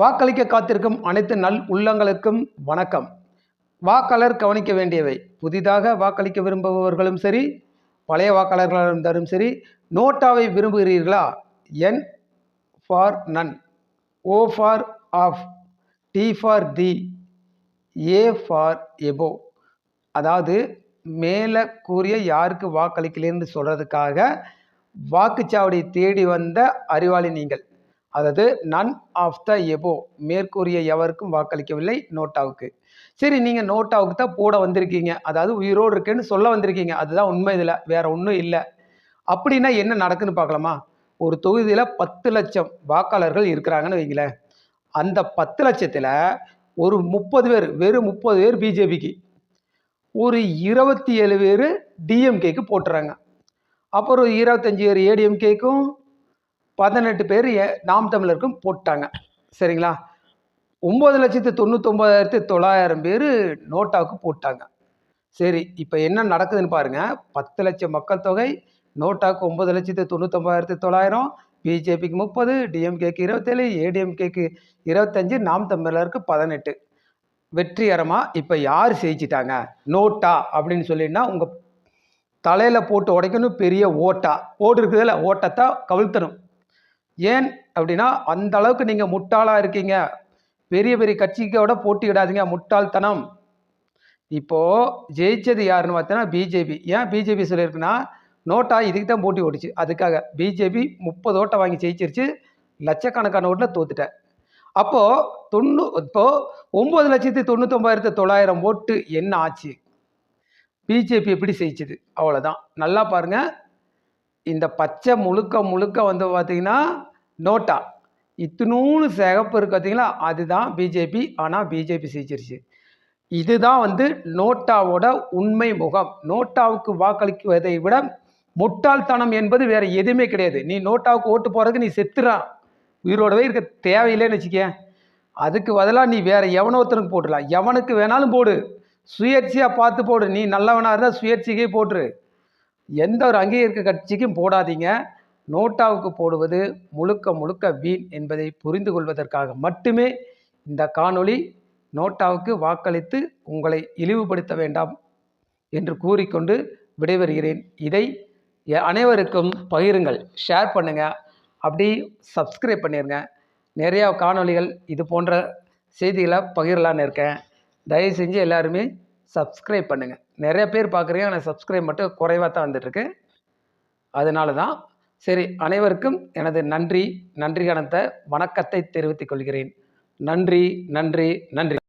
வாக்களிக்க காத்திருக்கும் அனைத்து நல் உள்ளங்களுக்கும் வணக்கம். வாக்காளர் கவனிக்க வேண்டியவை. புதிதாக வாக்களிக்க விரும்புபவர்களும் சரி பழைய வாக்காளர்களாக இருந்தாலும் சரி நோட்டாவை விரும்புகிறீர்களா? N for none O for of T for the A for above அதாவது மேலே கூறிய யாருக்கு வாக்களிக்கலன்னு சொல்கிறதுக்காக வாக்குச்சாவடி தேடி வந்த அறிவாளி நீங்கள். அதாவது நன் ஆஃப் த எபோ மேற்கூறிய எவருக்கும் வாக்களிக்கவில்லை நோட்டாவுக்கு சரி நீங்கள் நோட்டாவுக்கு தான் போட வந்திருக்கீங்க. அதாவது உயிரோடு இருக்குன்னு சொல்ல வந்திருக்கீங்க. அதுதான் உண்மை இதில். வேற ஒன்றும் இல்லை. அப்படின்னா என்ன நடக்குன்னு பார்க்கலாமா? ஒரு தொகுதியில் பத்து லட்சம் வாக்காளர்கள் இருக்கிறாங்கன்னு வைங்களேன். அந்த பத்து லட்சத்தில் ஒரு முப்பது பேர் வெறும் முப்பது பேர் பிஜேபிக்கு ஒரு இருபத்தி ஏழு பேர் டிஎம்கேக்கு போட்டுறாங்க. அப்புறம் இருபத்தஞ்சி பேர் ஏடிஎம்கேக்கும் பதினெட்டு பேர் ஏ- நாம் தமிழருக்கும் போட்டாங்க. சரிங்களா? ஒம்பது லட்சத்து தொண்ணூத்தொம்பதாயிரத்து தொள்ளாயிரம் பேர் நோட்டாவுக்கு போட்டாங்க. சரி இப்போ என்ன நடக்குதுன்னு பாருங்கள் பத்து லட்சம் மக்கள் தொகை நோட்டாவுக்கு ஒம்பது லட்சத்து தொண்ணூத்தொம்பதாயிரத்து தொள்ளாயிரம் பிஜேபிக்கு முப்பது டிஎம்கேக்கு இருபத்தேழு ஏடிஎம்கேக்கு இருபத்தஞ்சு நாம் தமிழருக்கு பதினெட்டு. வெற்றிகரமாக இப்போ யார் ஜெயிச்சிட்டாங்க? நோட்டா அப்படின்னு சொல்லினா உங்கள் தலையில் போட்டு உடைக்கணும் பெரிய ஓட்டா. ஓடு இருக்குதுல்ல ஓட்டத்தை கவிழ்த்தணும். ஏன் அப்படின்னா அந்த அளவுக்கு நீங்கள் முட்டாளாக இருக்கீங்க. பெரிய பெரிய கட்சிக்கோட போட்டியிடாதீங்க முட்டாள்தனம். இப்போது ஜெயிச்சது யாருன்னு பார்த்தீங்கன்னா பிஜேபி. ஏன் பிஜேபி சொல்லியிருக்குன்னா நோட்டா இதுக்கு தான் போட்டி ஓடிச்சு அதுக்காக பிஜேபி முப்பது ஓட்டை வாங்கி ஜெயிச்சிருச்சு. லட்சக்கணக்கான ஓட்டில் தோத்துட்டேன். அப்போது தொண்ணூ இப்போது ஒம்பது லட்சத்தி தொண்ணூத்தொம்பதாயிரத்து தொள்ளாயிரம் ஓட்டு என்ன ஆச்சு? பிஜேபி எப்படி ஜெயிச்சுது அவ்வளோதான் நல்லா பாருங்கள் இந்த பச்சை முழுக்க முழுக்க வந்து பார்த்தீங்கன்னா நோட்டா. இத்தினூறு சிகப்பு இருக்கு பார்த்தீங்களா அதுதான் பிஜேபி ஆனால் பிஜேபி ஜெயிச்சிருச்சு இதுதான் வந்து நோட்டாவோட உண்மை முகம். நோட்டாவுக்கு வாக்களிக்குவதை விட முட்டாள்தனம் என்பது வேற எதுவுமே கிடையாது. நீ நோட்டாவுக்கு ஓட்டு போகிறதுக்கு நீ செத்துறான் உயிரோடவே இருக்க தேவையில்லைன்னு வச்சுக்க அதுக்கு பதிலாக நீ வேற எவனோ ஒருத்தனுக்கு போட்டுடலாம். எவனுக்கு வேணாலும் போடு. சுயேட்சையாக பார்த்து போடு. நீ நல்லவனாக இருந்தால் சுயேட்சைக்கே போட்டுரு. எந்த ஒரு அங்கீகரிக்க கட்சிக்கும் போடாதீங்க. நோட்டாவுக்கு போடுவது முழுக்க முழுக்க வீண் என்பதை புரிந்து கொள்வதற்காக மட்டுமே இந்த காணொளி நோட்டாவுக்கு வாக்களித்து உங்களை இழிவுபடுத்த வேண்டாம் என்று கூறிக்கொண்டு விடைபெறுகிறேன். இதை அனைவருக்கும் பகிருங்கள் ஷேர் பண்ணுங்கள் அப்படி சப்ஸ்கிரைப் பண்ணிடுங்க நிறையா காணொளிகள் இது போன்ற செய்திகளை பகிரலான்னு இருக்கேன். தயவு செஞ்சு எல்லாருமே சப்ஸ்கிரைப் பண்ணுங்கள் நிறைய பேர் பார்க்குறீங்க ஆனால் சப்ஸ்கிரைப் மட்டும் குறைவாக தான் வந்துட்டுருக்கு அதனால தான் சரி அனைவருக்கும் எனது நன்றி நன்றி கணத்த வணக்கத்தை தெரிவித்துக் கொள்கிறேன். நன்றி நன்றி நன்றி.